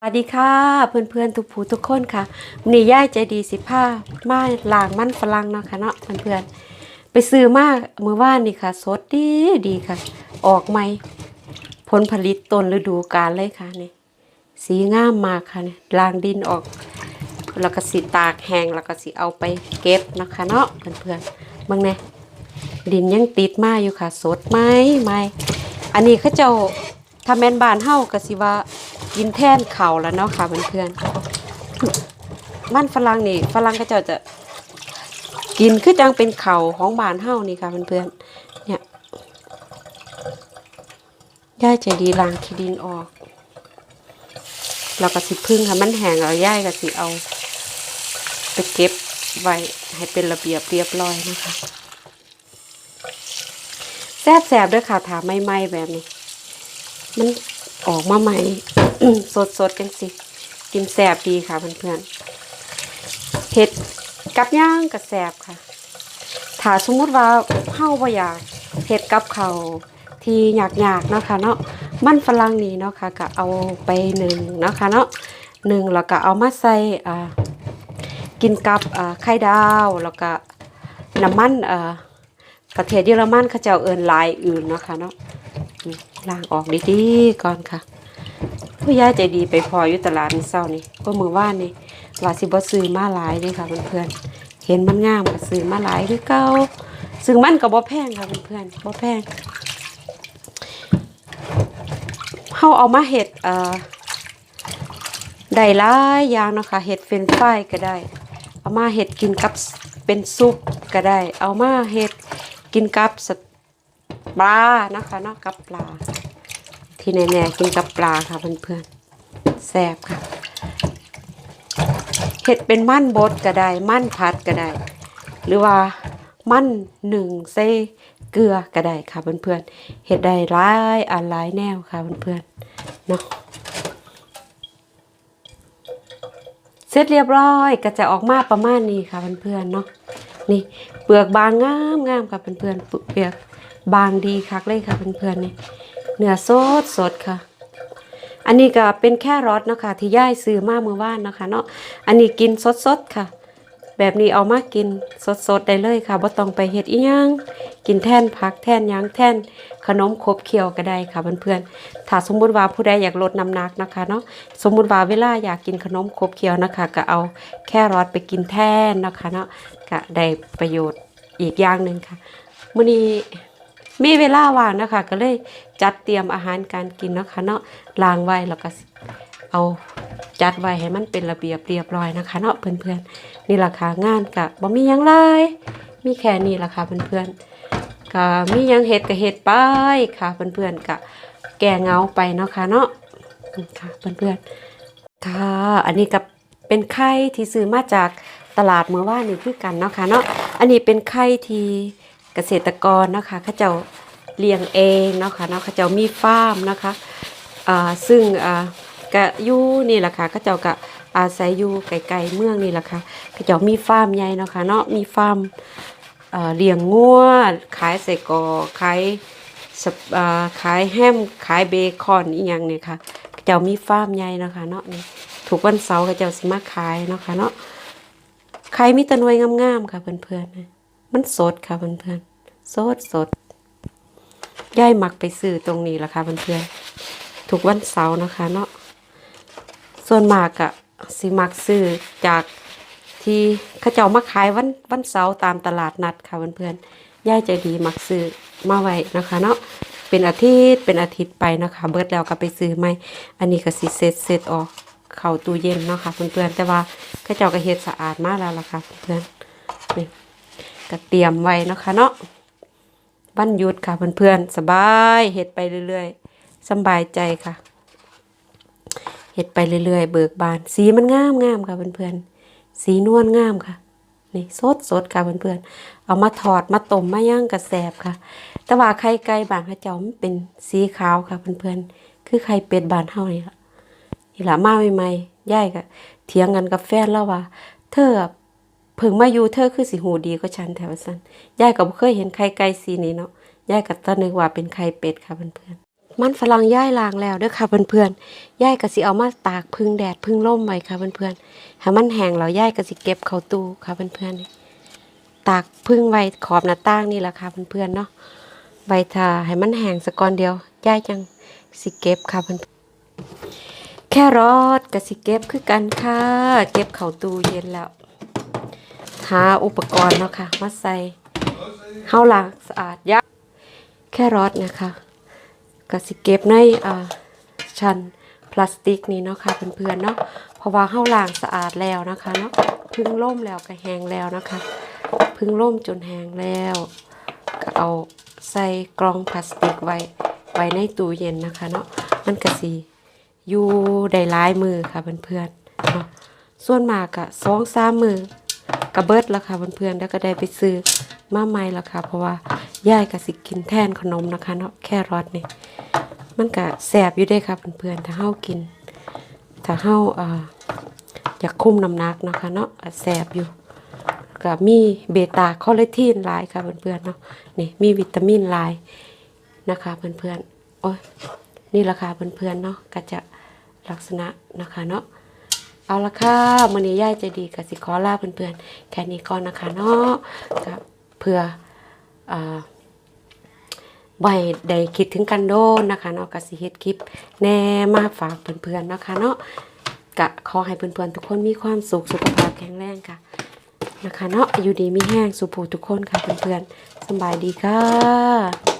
สวัสดีค่ะเพื่อนๆทุกผู้ทุกคนค่ะนี่ย่ายใจดีสิผ้ามาล้างมันฝรั่งเนาะค่ะเนาะเพื่อนๆไปซื้อมาเมื่อวานนี่ค่ะสดดีดีค่ะ ออกใหม่ผลผลิตต้นฤดูกาลเลยค่ะนี่สีงามมากค่ะนี่ลางดินออก แล้วก็สิตากแห้งแล้วก็สิเอาไปเก็บนะคะเนาะเพื่อนๆเบิ่งแน่ดินยังติดมาอยู่ค่ะ สดไหมไหมอันนี้เขาเจ้าถ้าแม่นบานเฮาก็สิว่า กินแท่นเข้าแล้วเนาะค่ะเพื่อนๆมันฝรั่งนี่ฝรั่งเขาเจ้าจะกินคือจังเป็นเข้าของบ้านเฮานี่ค่ะเพื่อนๆเนี่ยย่ายใจดีล้างขี้ดินออกเราก็สิพึ่งค่ะมันแห้งเราย่ายก็สิเอาไปเก็บไว้ให้เป็นระเบียบเรียบร้อยนะคะแซ่บแสบๆด้วยค่ะถามใหม่แบบนี้ มันออกมาใหม่ สดสดๆกันสิกินแสบดีค่ะเพื่อนๆเห็ดกับย่างกับแสบค่ะ ถ้าสมมติว่าเฮาบ่อยากเห็ดกับเขาที่อยากๆเนาะค่ะเนาะมันฝรั่งนี่เนาะค่ะก็เอาไปหนึ่งเนาะค่ะเนาะหนึ่งแล้วก็เอามาใส่อ่ากินกับอ่าไข่ดาวแล้วก็น้ำมันอ่าประเทศเยอรมันเขาเจ้าเอินลายอื่นเนาะค่ะเนาะล้างออกดีๆก่อนค่ะ ผู้ย่าใจดีไปพออยู่ตลาดนี่เศร้านี่ก็มือว่านนี่ว่าสิบซื้อมาหลายเด้ค่ะเพื่อนๆเห็นมันงามก็ซื้อมาหลายคือเก่าซึ่งมันก็บ่แพงค่ะเพื่อนๆบ่แพงเฮาเอามาเห็ดเอ่อได้หลายอย่างเนาะค่ะเห็ดเฟรนช์ฟรายก็ได้ เอามาเห็ดกินกับเป็นซุปก็ได้ เอามาเห็ดกินกับปลานะคะเนาะกับปลา ที่แน่ๆกินกับปลาค่ะเพื่อนๆแซ่บค่ะเห็ดเป็นมั่นบดก็ได้ มั่นพัดก็ได้ หรือว่ามั่นหนึ่งเซเกลือก็ได้ค่ะเพื่อนๆเห็ดได้หลายอันหลายแนวค่ะเพื่อนๆเนาะเสร็จเรียบร้อยก็จะออกมาประมาณนี้ค่ะเพื่อนๆเนาะนี่เปลือกบางงามงามค่ะเพื่อนๆเปลือกบางดีคักเลยค่ะเพื่อนๆนี่ เนื้อสดสดค่ะ อันนี้ก็เป็นแค่รสนะคะที่ย่ายซื้อมาเมื่อวานนะคะเนาะอันนี้กินสดๆค่ะ แบบนี้เอามากินสดๆได้เลยค่ะบ่ต้องไปเฮ็ดอีหยังกินแท่นผักแท่นยังแท่นขนมขบเคี้ยวก็ได้ค่ะเพื่อนๆถ้าสมมุติว่าผู้ใดอยากลดน้ำหนักนะคะเนาะสมมุติว่าเวลาอยากกินขนมขบเคี้ยวนะคะ ก็เอาแค่รอทไปกินแท่นนะคะเนาะก็ได้ประโยชน์อีกอย่างหนึ่งค่ะมื้อนี้ มีเวลาว่างนะคะก็เลยจัดเตรียมอาหารการกินนะคะเนาะล้างไว้แล้วก็เอาจัดไว้ให้มันเป็นระเบียบเรียบร้อยนะคะเนาะเพื่อนๆนี่ราคางานกะบ่มียังเลยมีแค่นี้ราคาเพื่อนๆก็มียังเฮ็ดก็เฮ็ดไปค่ะเพื่อนๆกะแก้เงาไปเนาะค่ะเนาะค่ะเพื่อนๆค่ะ อันนี้ก็เป็นไข่ที่ซื้อมาจากตลาดเมื่อวานนี่คือกันเนาะค่ะเนาะอันนี้เป็นไข่ที่ เกษตรกรเนาะค่ะเขาเจ้าเลี้ยงเองเนาะค่ะเนาะเขาเจ้ามีฟาร์มนะคะซึ่งกะอยู่นี่แหละค่ะเขาเจ้าก็อาศัยอยู่ไกลๆเมืองนี่แหละค่ะเขาเจ้ามีฟาร์มใหญ่เนาะค่ะเนาะมีฟาร์มเลี้ยงงัวขายใส่กอขายขายแฮมขายเบคอนอีหยังเนี่ยค่ะเขาเจ้ามีฟาร์มใหญ่เนาะค่ะเนาะนี่ทุกวันเสาร์เขาเจ้าสิมาขายเนาะค่ะเนาะขายมีตะนวยงามๆค่ะเพื่อนๆมันสดค่ะเพื่อนๆ สดสดย่ายมักไปซื้อตรงนี้ละค่ะเพื่อนๆทุกวันเสาร์นะคะ เนาะส่วนมากอะสิมักซื้อจากที่เขาเจ้ามาขายวันวันเสาร์ตามตลาดนัดค่ะเพื่อนๆย่ายใจดีมักซื้อมาไว้นะคะ เนาะเป็นอาทิตย์เป็นอาทิตย์ไปนะคะ เบิดแล้วก็ไปซื้อใหม่อันนี้ก็สิเสร็จเสร็จออกเข้าตู้เย็นเนาะค่ะเพื่อนๆแต่ว่าเขาเจ้าก็เฮ็ดสะอาดมากแล้วล่ะค่ะเพื่อนๆนี่ก็เตรียมไว้เนาะคะเนาะ วันหยุดค่ะเพื่อนๆสบายเฮ็ดไปเรื่อยๆสบายใจค่ะเฮ็ดไปเรื่อยๆเบิกบาน สีมันงามงามค่ะเพื่อนๆสีนวลงามค่ะนี่สดสดค่ะเพื่อนๆเอามาถอดมาต้มมาย่างกระแสบค่ะ แต่ว่าไข่ไก่บางข้าเจ้ามันเป็นสีขาวค่ะเพื่อนๆคือไข่เป็ดบานเฮานี่ล่ะนี่ล่ะมาใหม่ๆย่ายก็เถียงกันกับแฟนแล้วว่า เธอ เพิ่งมาอยู่เธอคือสิหูดีก็ฉันแถวสันยายก็บ่เคยเห็นไข่ไก่สีนี้เนาะยายก็ตะนึกว่าเป็นไข่เป็ดค่ะเพื่อนมันฝรั่งย่ายล้างแล้วเด้อค่ะเพื่อนๆย่ายก็สิเอามาตากพึ่งแดดพึ่งลมไว้ค่ะเพื่อนๆให้มันแห้งแล้วย่ายก็สิเก็บเข้าตู้ค่ะเพื่อนๆตากพึ่งไว้ขอบหน้าต่างนี่แหละค่ะเพื่อนๆเนาะไว้ถ้าให้มันแห้งสักก่อนเดียวย่ายจังสิเก็บค่ะเพื่อนแค่รอดก็สิเก็บคือกันค่ะ เก็บเข้าตู้เย็นแล้ว หาอุปกรณ์เนาะค่ะมาใส่เฮาล้างสะอาดยะแค่รอดนะคะก็สิเก็บในชั้นพลาสติกนี่เนาะค่ะเพื่อนๆเนาะเพราะว่าเฮาล้างสะอาดแล้วนะคะเนาะพึ่งล่มแล้วก็แห้งแล้วนะคะพึ่งล่มจนแห้งแล้วก็เอาใส่กล่องพลาสติกไว้ไว้ในตู้เย็นนะคะเนาะมันก็สิอยู่ได้หลายมือค่ะเพื่อนๆเนาะส่วนมากก็สองสามมือ กระเบิดแล้วค่ะเพื่อนๆแล้วก็ได้ไปซื้อมาใหม่แล้วค่ะ เพราะว่าย่ายก็สิกินแทนขนมนะคะเนาะแค่รอดนี่มันก็แสบอยู่ได้ครับเพื่อนๆถ้าเฮากิน ถ้าเฮาอ่าอยากคุ้มน้ำหนักนะคะเนาะแสบอยู่ก็มีเบต้าคอเลทินหลายค่ะเพื่อนๆเนาะนี่มีวิตามินหลายนะคะเพื่อนๆโอ้ยนี่ราคาเพื่อนๆเนาะก็จะลักษณะนะคะเนาะ เอาละค่ะมื้อนี้ย่ายใจดีกับสิขอล่าเพื่อนๆ แค่นี้ก่อนนะคะเนาะก็เพื่ออ่าไว้ได้คิดถึงกันโดนนะคะเนาะก็สิเฮ็ดคลิปแน่มาฝากเพื่อนๆนะคะเนาะก็ขอให้เพื่อนๆทุกคนมีความสุขสุขภาพแข็งแรงค่ะนะคะเนาะอยู่ดีมีแห้งสุขภูทุกคนค่ะเพื่อนๆสบายดีค่ะ